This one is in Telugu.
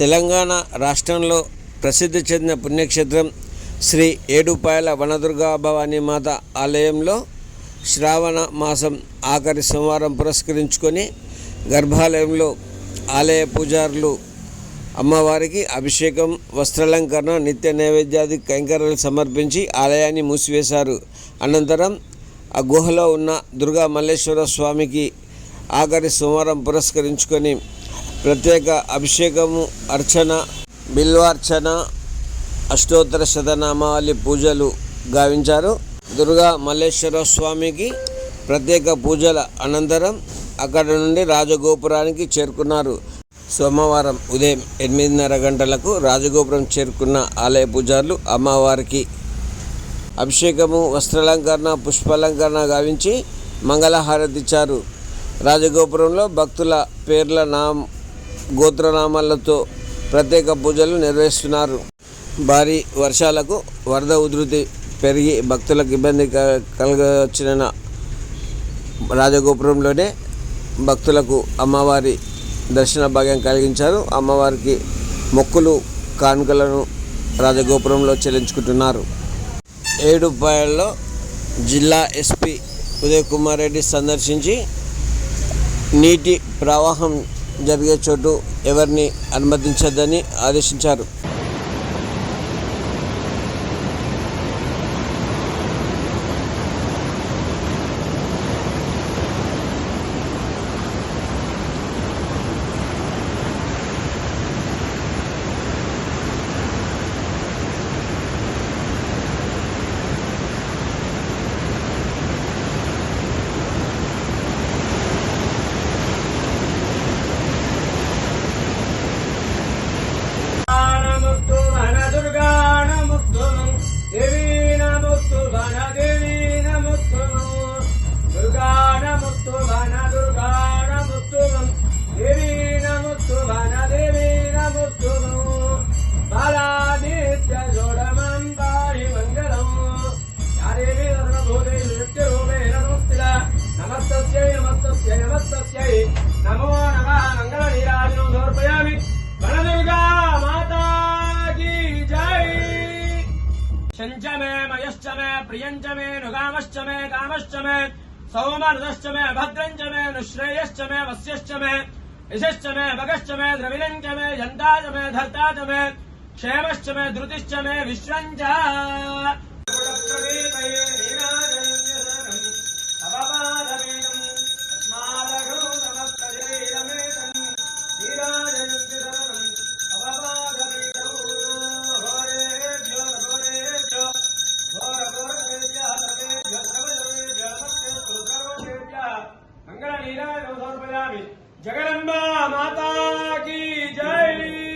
తెలంగాణ రాష్ట్రంలో ప్రసిద్ధి చెందిన పుణ్యక్షేత్రం శ్రీ ఏడుపాయల వనదుర్గా భవానీ మాత ఆలయంలో శ్రావణ మాసం ఆఖరి సోమవారం పురస్కరించుకొని గర్భాలయంలో ఆలయ పూజారులు అమ్మవారికి అభిషేకం వస్త్రాలంకరణ నిత్య నైవేద్యాది కైంకర్యలు సమర్పించి ఆలయాన్ని మూసివేశారు. అనంతరం ఆ గుహలో ఉన్న దుర్గా మల్లేశ్వర స్వామికి ఆఖరి సోమవారం పురస్కరించుకొని ప్రత్యేక అభిషేకము అర్చన బిల్వార్చన అష్టోత్తర శతనామావళి పూజలు గావించారు. దుర్గా మల్లేశ్వర స్వామికి ప్రత్యేక పూజల అనంతరం అక్కడ నుండి రాజగోపురానికి చేరుకున్నారు. సోమవారం ఉదయం ఎనిమిదిన్నర గంటలకు రాజగోపురం చేరుకున్న ఆలయ పూజారులు అమ్మవారికి అభిషేకము వస్త్రాలంకరణ పుష్పాలంకరణ గావించి మంగళహారతి ఇచ్చారు రాజగోపురంలో భక్తుల పేర్ల నామ గోత్రనామాలతో ప్రత్యేక పూజలు నిర్వహిస్తున్నారు. భారీ వర్షాలకు వరద ఉధృతి పెరిగి భక్తులకు ఇబ్బంది క- కలగవచ్చిన రాజగోపురంలోనే భక్తులకు అమ్మవారి దర్శన భాగ్యం కలిగించారు. అమ్మవారికి మొక్కులు కానుకలను రాజగోపురంలో చెల్లించుకుంటున్నారు. ఏడుపాయల్లో జిల్లా ఎస్పీ ఉదయ్ కుమార్ రెడ్డి సందర్శించి నీటి ప్రవాహం జరిగే చోటు ఎవరిని అనుమతించద్దని ఆదేశించారు. सूर्य नृत्यरूपेण संस्थिता नमस्तस्यै नमस्तस्यै नमो नमः मङ्गलनीराजनं समर्पयामि गणदुर्गा मे मयश्च मे प्रियञ्च मे नुगामश्च मे कामश्च मे सौमनुदश्च मे भद्रञ्च मे नुश्रेयश्च मे धर्ता च मे क्षेमश्च मे धृतिश्च मे विश्वञ्च जगदंबा माता की जय।